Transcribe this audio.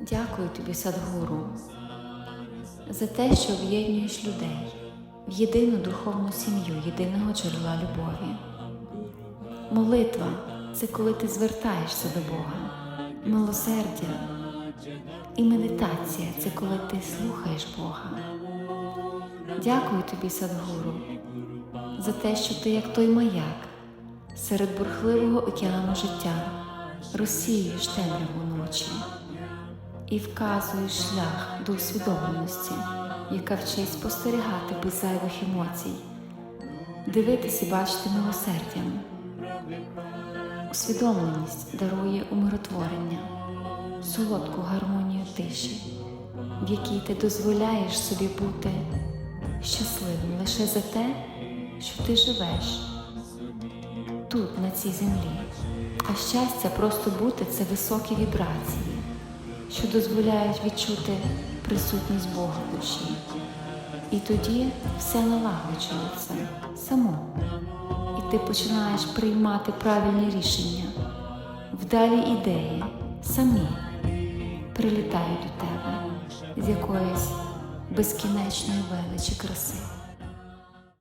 Дякую тобі, Садгуру, за те, що об'єднуєш людей в єдину духовну сім'ю, єдиного джерела любові. Молитва це коли ти звертаєшся до Бога. Милосердя і медитація це коли ти слухаєш Бога. Дякую тобі, Садгуру, за те, що ти як той маяк серед бурхливого океану життя розсіюєш темряву ночі і вказуєш шлях до усвідомленості, яка вчить спостерігати без зайвих емоцій, дивитися і бачити милосердям. Усвідомленість дарує умиротворення, солодку гармонію тиші, в якій ти дозволяєш собі бути щасливим лише за те, що ти живеш тут, на цій землі. А щастя просто бути це високі вібрації, що дозволяють відчути присутність Бога в душі. І тоді все налагоджується само. І ти починаєш приймати правильні рішення. Вдалі ідеї самі прилітають до тебе з якоїсь безкінечної величі краси.